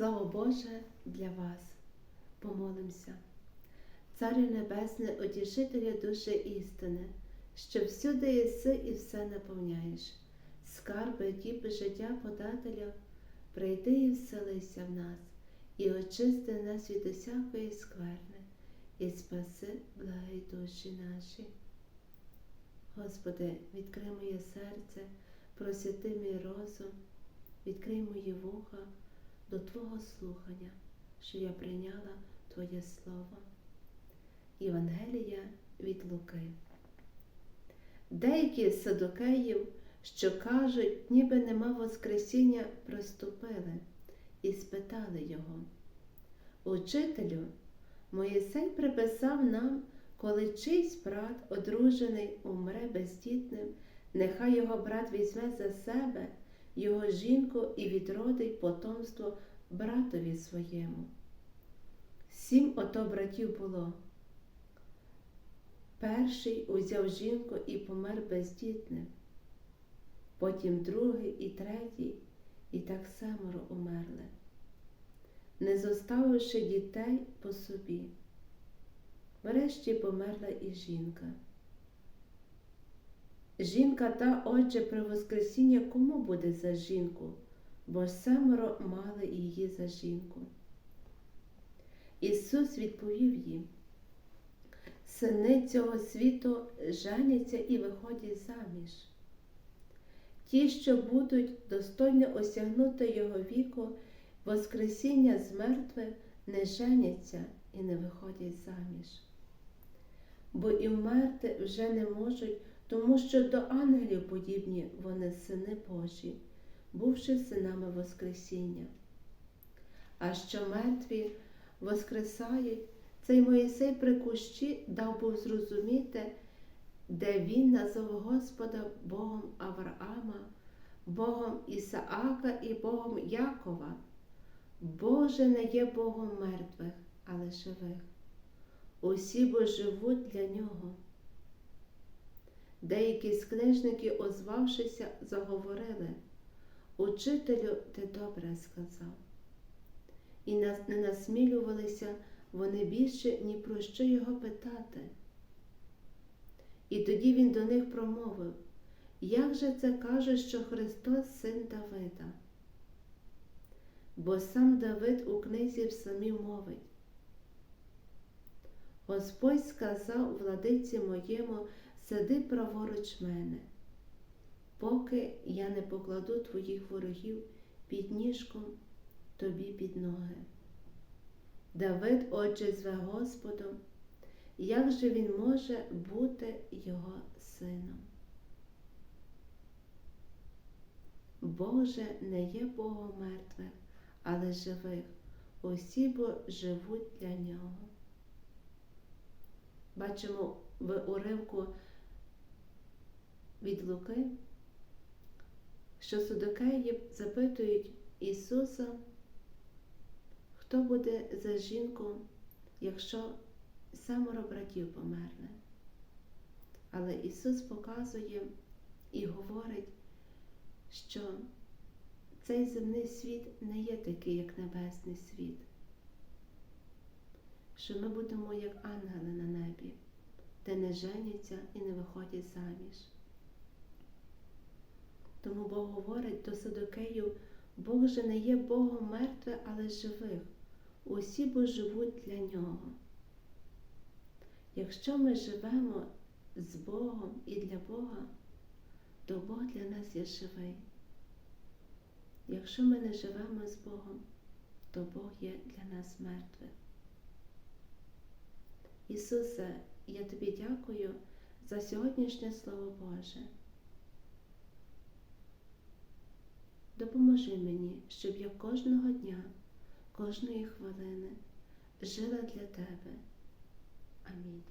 Слава Боже для вас. Помолимося. Царю Небесне, утішителя душі істини, що всюди єси і все наповняєш. Скарби, діпи життя подателя, прийди і вселися в нас, і очисти нас від усякої скверни, і спаси благі душі наші. Господи, відкрий моє серце, просвіти мій розум, відкрий мої вуха до Твого слухання, що я прийняла Твоє Слово. Євангелія від Луки. Деякі з садокеїв, що кажуть, ніби нема Воскресіння, приступили і спитали його. Учителю, Моїсей приписав нам, коли чийсь брат, одружений, умре бездітним, нехай його брат візьме за себе його жінку і відродить потомство братові своєму. Сім ото братів було. Перший узяв жінку і помер бездітним, потім другий і третій, і так семеро умерли, не зоставивши дітей по собі. Врешті померла і жінка. Жінка та, отже, при Воскресіння кому буде за жінку, бо семеро мали її за жінку. Ісус відповів їм, сини цього світу женяться і виходять заміж. Ті, що будуть достойно осягнути його віку, Воскресіння з мертвих не женяться і не виходять заміж. Бо і вмерти вже не можуть, тому що до ангелів подібні вони сини Божі, бувши синами Воскресіння. А що мертві воскресають, цей Моїсей при кущі дав був зрозуміти, де він назвав Господа Богом Авраама, Богом Ісаака і Богом Якова. Боже не є Богом мертвих, але живих. Усі бо живуть для нього. Деякі з книжники, озвавшися, заговорили Учителю, ти добре сказав. І не насмілювалися вони більше ні про що його питати. І тоді він до них промовив, як же це каже, що Христос син Давида? Бо сам Давид у книзі псалмів мовить. Господь сказав владиці моєму, сиди праворуч мене, поки я не покладу твоїх ворогів під ніжком тобі під ноги. Давид, отже, зве Господом, як же він може бути його сином? Боже не є Богом мертвих, але живих, усі бо живуть для нього. Бачимо в уривку від Луки, що судокеї запитують Ісуса, хто буде за жінку, якщо семеро братів померли. Але Ісус показує і говорить, що цей земний світ не є такий, як небесний світ, що ми будемо як ангели на небі, де не женяться і не виходять заміж. Тому Бог говорить до Садокеїв, Бог же не є Богом мертвих, але живих. Усі бо живуть для нього. Якщо ми живемо з Богом і для Бога, то Бог для нас є живий. Якщо ми не живемо з Богом, то Бог є для нас мертвим. Ісусе, я тобі дякую за сьогоднішнє Слово Боже. Допоможи мені, щоб я кожного дня, кожної хвилини жила для Тебе. Амінь.